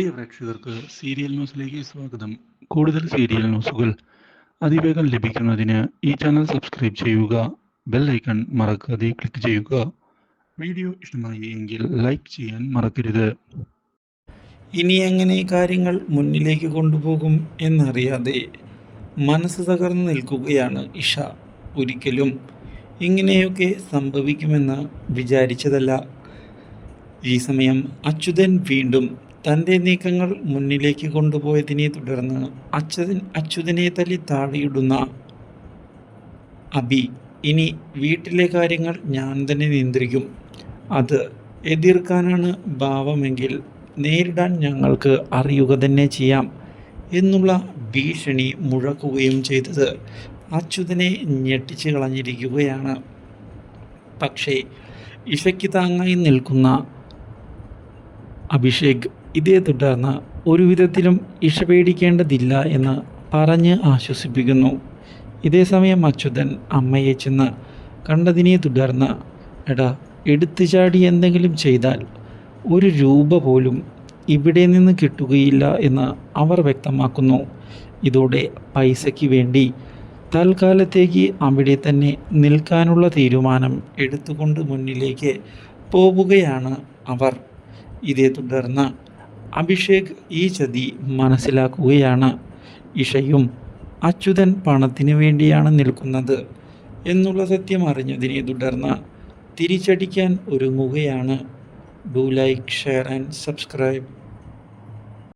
പ്രിയ പ്രേക്ഷകർക്ക് സീരിയൽ ന്യൂസിലേക്ക് സ്വാഗതം. കൂടുതൽ സീരിയൽ ന്യൂസുകൾ അതിവേഗം ലഭിക്കുന്നതിന് ഈ ചാനൽ സബ്സ്ക്രൈബ് ചെയ്യുക ബെൽ ഐക്കൺ മറക്കാതെ ക്ലിക്ക് ചെയ്യുക. വീഡിയോ ഇഷ്ടമായി എങ്കിൽ ലൈക്ക് ചെയ്യാൻ മറക്കരുത്. ഇനി എങ്ങനെ കാര്യങ്ങൾ മുന്നിലേക്ക് കൊണ്ടുപോകും എന്നറിയാതെ മനസ്സ് തകർന്നു നിൽക്കുകയാണ് ഇഷ ഒരിക്കലും. ഇങ്ങനെയൊക്കെ സംഭവിക്കുമെന്ന് വിചാരിച്ചതല്ല. ഈ സമയം അച്യുതൻ വീണ്ടും തന്റെ നീക്കങ്ങൾ മുന്നിലേക്ക് കൊണ്ടുപോയതിനെ തുടർന്ന് അച്യുതൻ അച്യുതനെ തല്ലി താഴെയിടുന്ന അബി ഇനി വീട്ടിലെ കാര്യങ്ങൾ ഞാൻ തന്നെ നിയന്ത്രിക്കും. അത് എതിർക്കാനാണ് ഭാവമെങ്കിൽ നേരിടാൻ ഞങ്ങൾക്ക് അറിയുക തന്നെ ചെയ്യാം എന്നുള്ള ഭീഷണി മുഴക്കുകയും ചെയ്തത് അച്യുതനെ ഞെട്ടിച്ച് കളഞ്ഞിരിക്കുകയാണ്. പക്ഷേ ഇഷയ്ക്ക് താങ്ങായി നിൽക്കുന്ന അഭിഷേക് ഇതേ തുടർന്ന് ഒരു വിധത്തിലും ഇഷ പേടിക്കേണ്ടതില്ല എന്ന് പറഞ്ഞ് ആശ്വസിപ്പിക്കുന്നു. ഇതേ സമയം അച്യുതൻ അമ്മയെ ചെന്ന് കണ്ടതിനെ തുടർന്ന് എടാ എടുത്തു ചാടി എന്തെങ്കിലും ചെയ്താൽ ഒരു രൂപ പോലും ഇവിടെ നിന്ന് കിട്ടുകയില്ല എന്ന് അവർ വ്യക്തമാക്കുന്നു. ഇതോടെ പൈസയ്ക്ക് വേണ്ടി തൽക്കാലത്തേക്ക് അവിടെ തന്നെ നിൽക്കാനുള്ള തീരുമാനം എടുത്തുകൊണ്ട് മുന്നിലേക്ക് പോവുകയാണ് അവർ. ഇതേ തുടർന്ന് അഭിഷേക് ഈ ചതി മനസ്സിലാക്കുകയാണ്. ഇഷയും അച്യുതൻ പണത്തിന് വേണ്ടിയാണ് നിൽക്കുന്നത് എന്നുള്ള സത്യം അറിഞ്ഞതിനെ തുടർന്ന് തിരിച്ചടിക്കാൻ ഒരുങ്ങുകയാണ്. Do like share and subscribe